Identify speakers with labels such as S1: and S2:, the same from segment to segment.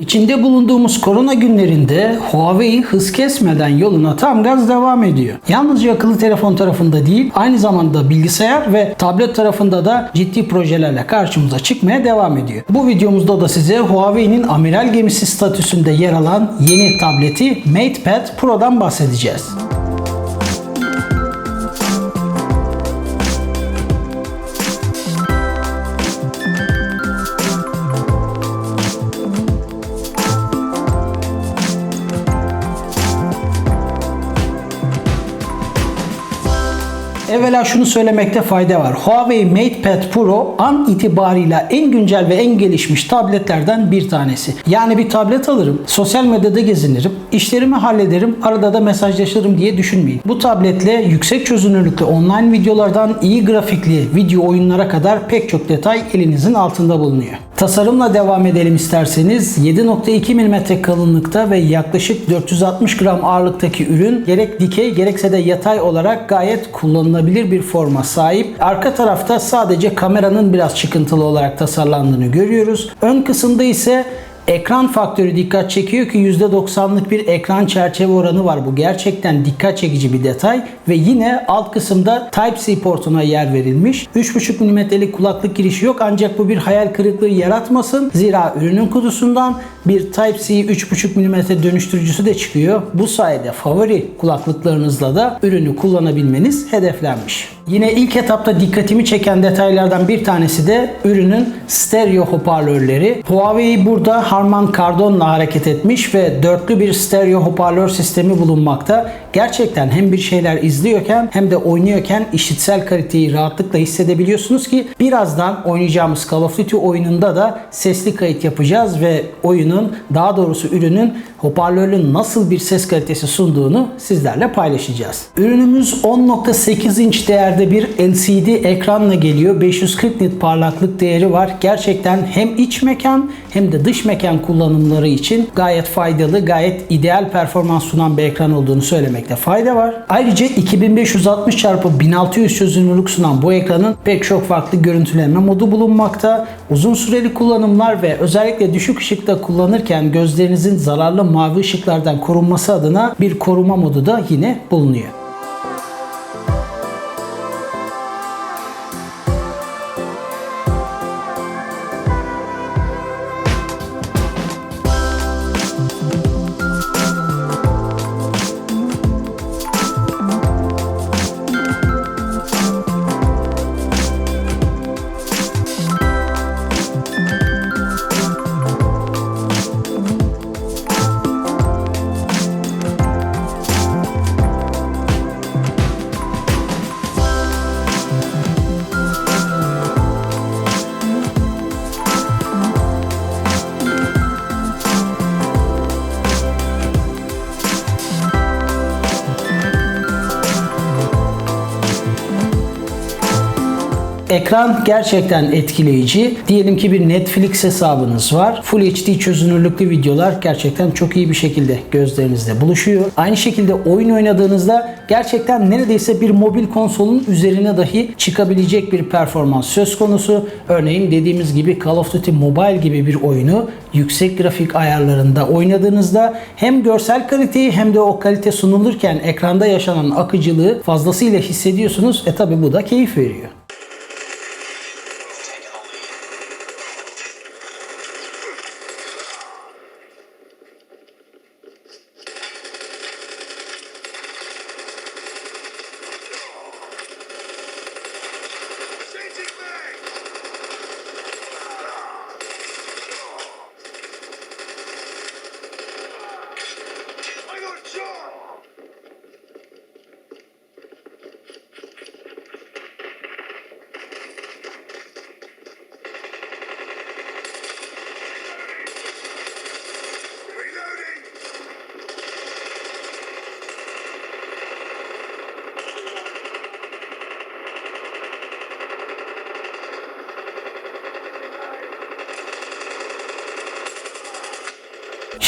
S1: İçinde bulunduğumuz korona günlerinde Huawei hız kesmeden yoluna tam gaz devam ediyor. Yalnızca akıllı telefon tarafında değil, aynı zamanda bilgisayar ve tablet tarafında da ciddi projelerle karşımıza çıkmaya devam ediyor. Bu videomuzda da size Huawei'nin amiral gemisi statüsünde yer alan yeni tableti MatePad Pro'dan bahsedeceğiz. Evvela şunu söylemekte fayda var. Huawei MatePad Pro an itibarıyla en güncel ve en gelişmiş tabletlerden bir tanesi. Yani bir tablet alırım, sosyal medyada gezinirim, işlerimi hallederim, arada da mesajlaşırım diye düşünmeyin. Bu tabletle yüksek çözünürlüklü online videolardan iyi grafikli video oyunlara kadar pek çok detay elinizin altında bulunuyor. Tasarımla devam edelim isterseniz 7.2 mm kalınlıkta ve yaklaşık 460 gram ağırlıktaki ürün gerek dikey gerekse de yatay olarak gayet kullanılabilir bir forma sahip. Arka tarafta sadece kameranın biraz çıkıntılı olarak tasarlandığını görüyoruz. Ön kısımda ise Ekran faktörü dikkat çekiyor ki %90'lık bir ekran çerçeve oranı var. Bu gerçekten dikkat çekici bir detay. Ve yine alt kısımda Type-C portuna yer verilmiş. 3.5 mm'lik kulaklık girişi yok ancak bu bir hayal kırıklığı yaratmasın. Zira ürünün kutusundan bir Type-C 3.5 mm dönüştürücüsü de çıkıyor. Bu sayede favori kulaklıklarınızla da ürünü kullanabilmeniz hedeflenmiş. Yine ilk etapta dikkatimi çeken detaylardan bir tanesi de ürünün stereo hoparlörleri. Huawei burada Harman Kardon'la hareket etmiş ve dörtlü bir stereo hoparlör sistemi bulunmakta. Gerçekten hem bir şeyler izliyorken hem de oynuyorken işitsel kaliteyi rahatlıkla hissedebiliyorsunuz ki birazdan oynayacağımız Call of Duty oyununda da sesli kayıt yapacağız ve oyunun daha doğrusu ürünün hoparlörün nasıl bir ses kalitesi sunduğunu sizlerle paylaşacağız. Ürünümüz 10.8 inç değerde bir LCD ekranla geliyor. 540 nit parlaklık değeri var. Gerçekten hem iç mekan hem de dış mekan kullanımları için gayet faydalı, gayet ideal performans sunan bir ekran olduğunu söylemekte fayda var. Ayrıca 2560 x 1600 çözünürlük sunan bu ekranın pek çok farklı görüntüleme modu bulunmakta. Uzun süreli kullanımlar ve özellikle düşük ışıkta kullanırken gözlerinizin zararlı mavi ışıklardan korunması adına bir koruma modu da yine bulunuyor. Ekran gerçekten etkileyici. Diyelim ki bir Netflix hesabınız var. Full HD çözünürlüklü videolar gerçekten çok iyi bir şekilde gözlerinizde buluşuyor. Aynı şekilde oyun oynadığınızda gerçekten neredeyse bir mobil konsolun üzerine dahi çıkabilecek bir performans söz konusu. Örneğin dediğimiz gibi Call of Duty Mobile gibi bir oyunu yüksek grafik ayarlarında oynadığınızda hem görsel kaliteyi hem de o kalite sunulurken ekranda yaşanan akıcılığı fazlasıyla hissediyorsunuz. E tabi bu da keyif veriyor.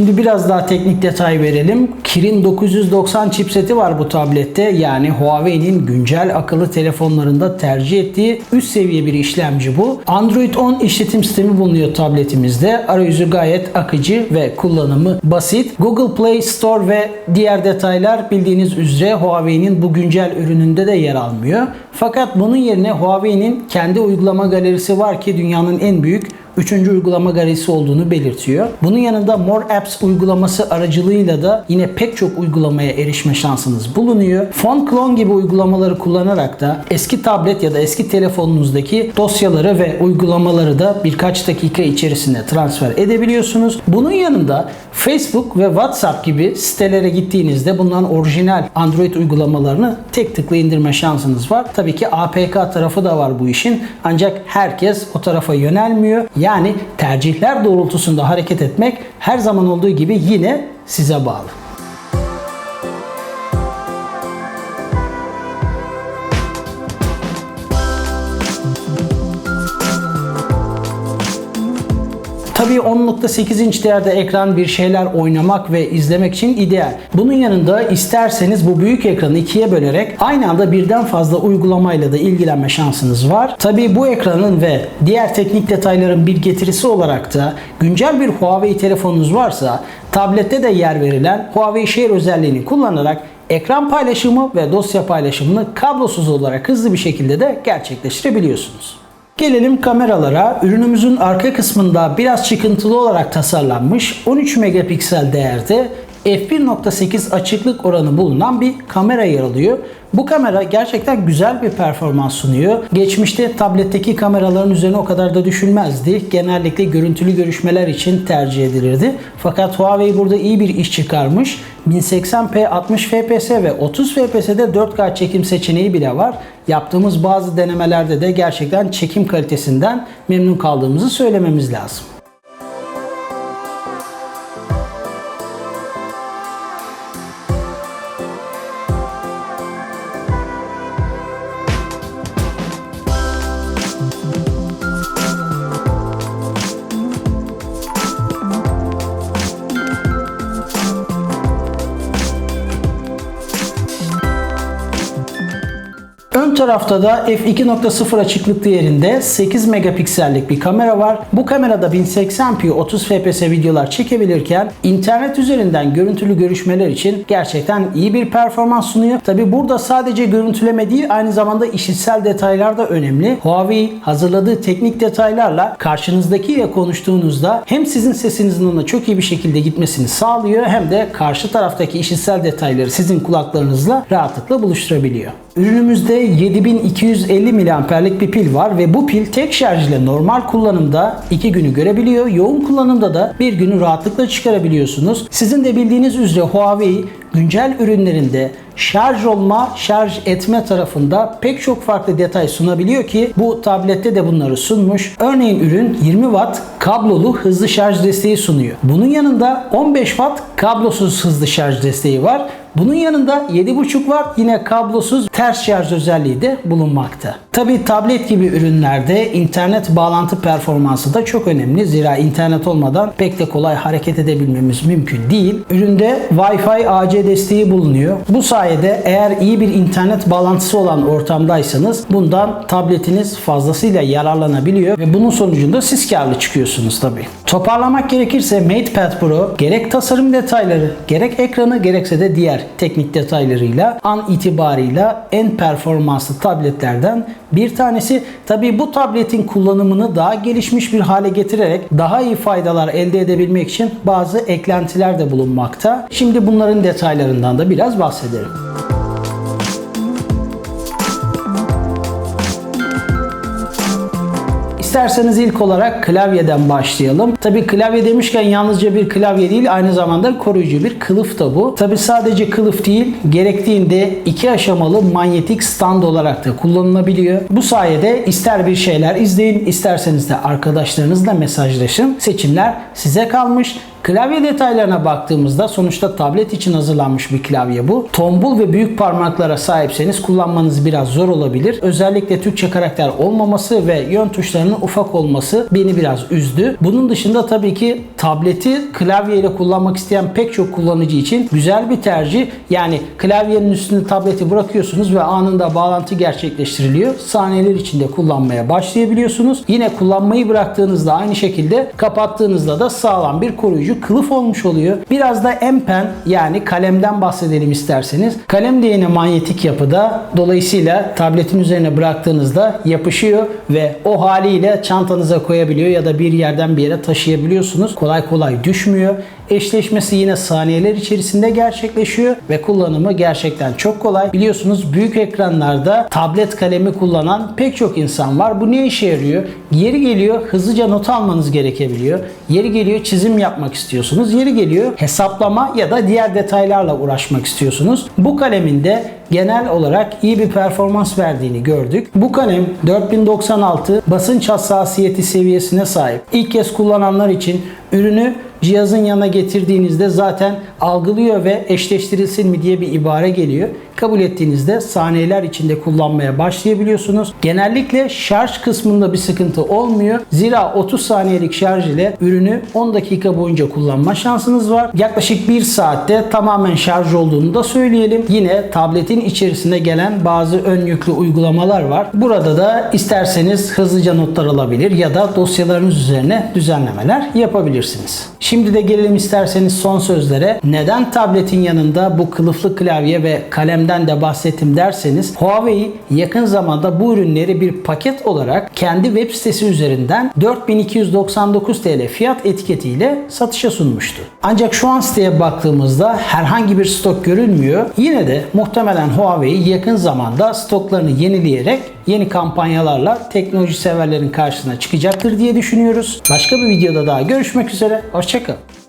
S1: Şimdi biraz daha teknik detay verelim. Kirin 990 chipseti var bu tablette. Yani Huawei'nin güncel akıllı telefonlarında tercih ettiği üst seviye bir işlemci bu. Android 10 işletim sistemi bulunuyor tabletimizde. Arayüzü gayet akıcı ve kullanımı basit. Google Play Store ve diğer detaylar bildiğiniz üzere Huawei'nin bu güncel ürününde de yer almıyor. Fakat bunun yerine Huawei'nin kendi uygulama galerisi var ki dünyanın en büyük Üçüncü uygulama galerisi olduğunu belirtiyor. Bunun yanında More Apps uygulaması aracılığıyla da yine pek çok uygulamaya erişme şansınız bulunuyor. Phone Clone gibi uygulamaları kullanarak da eski tablet ya da eski telefonunuzdaki dosyaları ve uygulamaları da birkaç dakika içerisinde transfer edebiliyorsunuz. Bunun yanında Facebook ve WhatsApp gibi sitelere gittiğinizde bunların orijinal Android uygulamalarını tek tıkla indirme şansınız var. Tabii ki APK tarafı da var bu işin. Ancak herkes o tarafa yönelmiyor. Yani tercihler doğrultusunda hareket etmek her zaman olduğu gibi yine size bağlı. Tabii 10.8 inç değerde ekran bir şeyler oynamak ve izlemek için ideal. Bunun yanında isterseniz bu büyük ekranı ikiye bölerek aynı anda birden fazla uygulamayla da ilgilenme şansınız var. Tabii bu ekranın ve diğer teknik detayların bir getirisi olarak da güncel bir Huawei telefonunuz varsa tablette de yer verilen Huawei Share özelliğini kullanarak ekran paylaşımı ve dosya paylaşımını kablosuz olarak hızlı bir şekilde de gerçekleştirebiliyorsunuz. Gelelim kameralara. Ürünümüzün arka kısmında biraz çıkıntılı olarak tasarlanmış 13 megapiksel değerde f1.8 açıklık oranı bulunan bir kamera yer alıyor. Bu kamera gerçekten güzel bir performans sunuyor. Geçmişte tabletteki kameraların üzerine o kadar da düşülmezdi. Genellikle görüntülü görüşmeler için tercih edilirdi. Fakat Huawei burada iyi bir iş çıkarmış. 1080p 60 fps ve 30 fps'de 4K çekim seçeneği bile var. Yaptığımız bazı denemelerde de gerçekten çekim kalitesinden memnun kaldığımızı söylememiz lazım. Ön tarafta da f2.0 açıklık değerinde 8 megapiksellik bir kamera var. Bu kamerada 1080p 30 fps videolar çekebilirken internet üzerinden görüntülü görüşmeler için gerçekten iyi bir performans sunuyor. Tabi burada sadece görüntüleme değil aynı zamanda işitsel detaylar da önemli. Huawei hazırladığı teknik detaylarla karşınızdakiyle konuştuğunuzda hem sizin sesinizin ona çok iyi bir şekilde gitmesini sağlıyor hem de karşı taraftaki işitsel detayları sizin kulaklarınızla rahatlıkla buluşturabiliyor. Ürünümüzde 7250 miliamperlik bir pil var ve bu pil tek şarj ile normal kullanımda 2 günü görebiliyor. Yoğun kullanımda da bir günü rahatlıkla çıkarabiliyorsunuz. Sizin de bildiğiniz üzere Huawei güncel ürünlerinde şarj olma, şarj etme tarafında pek çok farklı detay sunabiliyor ki bu tablette de bunları sunmuş. Örneğin ürün 20 watt kablolu hızlı şarj desteği sunuyor. Bunun yanında 15 watt kablosuz hızlı şarj desteği var. Bunun yanında 7.5 watt yine kablosuz ters şarj özelliği de bulunmakta. Tabi tablet gibi ürünlerde internet bağlantı performansı da çok önemli. Zira internet olmadan pek de kolay hareket edebilmemiz mümkün değil. Üründe Wi-Fi AC desteği bulunuyor. Bu sayede eğer iyi bir internet bağlantısı olan ortamdaysanız bundan tabletiniz fazlasıyla yararlanabiliyor ve bunun sonucunda siz karlı çıkıyorsunuz tabi. Toparlamak gerekirse MatePad Pro gerek tasarım detayları, gerek ekranı gerekse de diğer teknik detaylarıyla an itibarıyla en performanslı tabletlerden bir tanesi. Tabi bu tabletin kullanımını daha gelişmiş bir hale getirerek daha iyi faydalar elde edebilmek için bazı eklentiler de bulunmakta. Şimdi bunların detaylarından da biraz bahsedelim. İsterseniz ilk olarak klavyeden başlayalım. Tabi klavye demişken yalnızca bir klavye değil aynı zamanda koruyucu bir kılıf da bu. Tabi sadece kılıf değil gerektiğinde iki aşamalı manyetik stand olarak da kullanılabiliyor. Bu sayede ister bir şeyler izleyin isterseniz de arkadaşlarınızla mesajlaşın. Seçimler size kalmış. Klavye detaylarına baktığımızda sonuçta tablet için hazırlanmış bir klavye bu. Tombul ve büyük parmaklara sahipseniz kullanmanız biraz zor olabilir. Özellikle Türkçe karakter olmaması ve yön tuşlarının ufak olması beni biraz üzdü. Bunun dışında tabii ki tableti klavyeyle kullanmak isteyen pek çok kullanıcı için güzel bir tercih. Yani klavyenin üstüne tableti bırakıyorsunuz ve anında bağlantı gerçekleştiriliyor. Saniyeler içinde kullanmaya başlayabiliyorsunuz. Yine kullanmayı bıraktığınızda aynı şekilde kapattığınızda da sağlam bir koruyucu kılıf olmuş oluyor. Biraz da M Pen yani kalemden bahsedelim isterseniz. Kalem de yine manyetik yapıda. Dolayısıyla tabletin üzerine bıraktığınızda yapışıyor ve o haliyle çantanıza koyabiliyor ya da bir yerden bir yere taşıyabiliyorsunuz. Kolay kolay düşmüyor. Eşleşmesi yine saniyeler içerisinde gerçekleşiyor ve kullanımı gerçekten çok kolay. Biliyorsunuz büyük ekranlarda tablet kalemi kullanan pek çok insan var. Bu ne işe yarıyor? Yeri geliyor hızlıca not almanız gerekebiliyor. Yeri geliyor çizim yapmak istiyorsunuz. Yeri geliyor hesaplama ya da diğer detaylarla uğraşmak istiyorsunuz. Bu kalemin genel olarak iyi bir performans verdiğini gördük. Bu kalem 4096 basınç hassasiyeti seviyesine sahip. İlk kez kullananlar için ürünü cihazın yanına getirdiğinizde zaten algılıyor ve eşleştirilsin mi diye bir ibare geliyor. Kabul ettiğinizde saniyeler içinde kullanmaya başlayabiliyorsunuz. Genellikle şarj kısmında bir sıkıntı olmuyor. Zira 30 saniyelik şarj ile ürünü 10 dakika boyunca kullanma şansınız var. Yaklaşık 1 saatte tamamen şarj olduğunu da söyleyelim. Yine tabletin içerisinde gelen bazı ön yüklü uygulamalar var. Burada da isterseniz hızlıca notlar alabilir ya da dosyalarınız üzerine düzenlemeler yapabilirsiniz. Şimdi de gelelim isterseniz son sözlere. Neden tabletin yanında bu kılıflı klavye ve kalemden de bahsettim derseniz Huawei yakın zamanda bu ürünleri bir paket olarak kendi web sitesi üzerinden 4299 TL fiyat etiketiyle satışa sunmuştu. Ancak şu an siteye baktığımızda herhangi bir stok görünmüyor. Yine de muhtemelen Huawei yakın zamanda stoklarını yenileyerek yeni kampanyalarla teknoloji severlerin karşısına çıkacaktır diye düşünüyoruz. Başka bir videoda daha görüşmek üzere. Hoşçakalın.